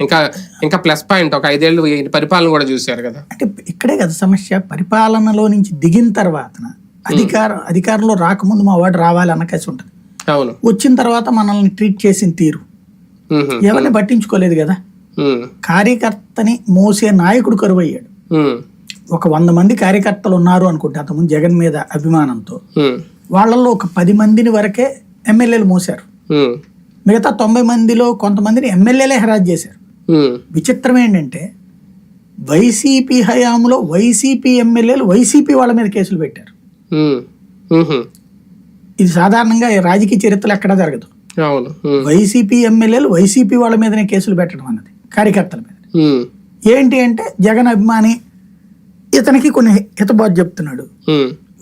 ఇంకా ఇంకా plus point ఒక ఐదేళ్ళు పరిపాలన కూడా చూశారు కదా. అంటే ఇక్కడే కదా సమస్య. పరిపాలనలో నుంచి దిగిన తర్వాత అధికారం అధికారంలో రాకముందు మా వాడు రావాలి అన్న కసి ఉంటుంది. అవును. వచ్చిన తర్వాత మనల్ని ట్రీట్ చేసిన తీరు. ఎవరిని పట్టించుకోలేదు కదా. కార్యకర్తని మోసే నాయకుడు కరువయ్యాడు. ఉమ్, ఒక వంద మంది కార్యకర్తలు ఉన్నారు అనుకుంటే అంతకుముందు జగన్ మీద అభిమానంతో వాళ్ళల్లో ఒక పది మందిని వరకే ఎమ్మెల్యేలు మోసారు మిగతా తొంభై మందిలో కొంతమందిని ఎమ్మెల్యేలే హెరాజ్ చేశారు. విచిత్రం ఏంటంటే వైసీపీ హయాంలో వైసీపీ ఎమ్మెల్యేలు వైసీపీ వాళ్ళ మీద కేసులు పెట్టారు. ఇది సాధారణంగా రాజకీయ చరిత్రలో ఎక్కడా జరగదు. వైసీపీ ఎమ్మెల్యేలు వైసీపీ వాళ్ళ మీదనే కేసులు పెట్టడం అన్నది కార్యకర్తల మీద. ఏంటి అంటే జగన్ అభిమాని ఇతనికి కొన్ని హితబాధ చెప్తున్నాడు.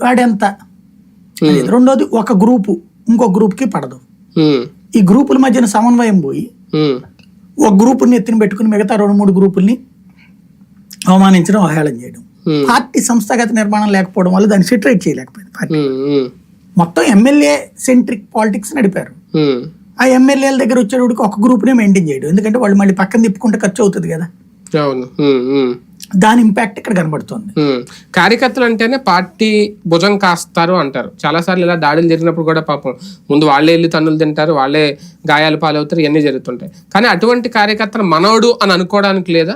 వాడెంత. రెండోది ఒక గ్రూపు ఇంకో గ్రూప్కి పడదు. ఉమ్, ఈ గ్రూపుల మధ్యన సమన్వయం పోయి ఒక గ్రూపుని ఎత్తిన పెట్టుకుని మిగతా రెండు మూడు గ్రూపుల్ని అవమానించడం అవహేళన చేయడం. పార్టీ సంస్థాగత నిర్మాణం లేకపోవడం వల్ల దాన్ని సెటరేట్ చేయలేకపోయింది పార్టీ. మొత్తం ఎమ్మెల్యే సెంట్రిక్ పాలిటిక్స్ నడిపారు. ఆ ఎమ్మెల్యేల దగ్గర వచ్చేటోడికి ఒక గ్రూప్నే మెయింటైన్ చేయడం. ఎందుకంటే వాళ్ళు మళ్ళీ పక్కన తిప్పుకుంటే ఖర్చు అవుతుంది కదా. దాని ఇంపాక్ట్ ఇక్కడ కనబడుతుంది. కార్యకర్తలు అంటేనే పార్టీ భుజం కాస్తారు అంటారు. చాలా సార్లు ఇలా దాడులు జరిగినప్పుడు కూడా పాపం ముందు వాళ్ళే వెళ్ళి తన్నులు తింటారు వాళ్ళే గాయాలు పాలవుతారు ఇవన్నీ జరుగుతుంటాయి. కానీ అటువంటి కార్యకర్తను మనోడు అని అనుకోవడానికి లేదా?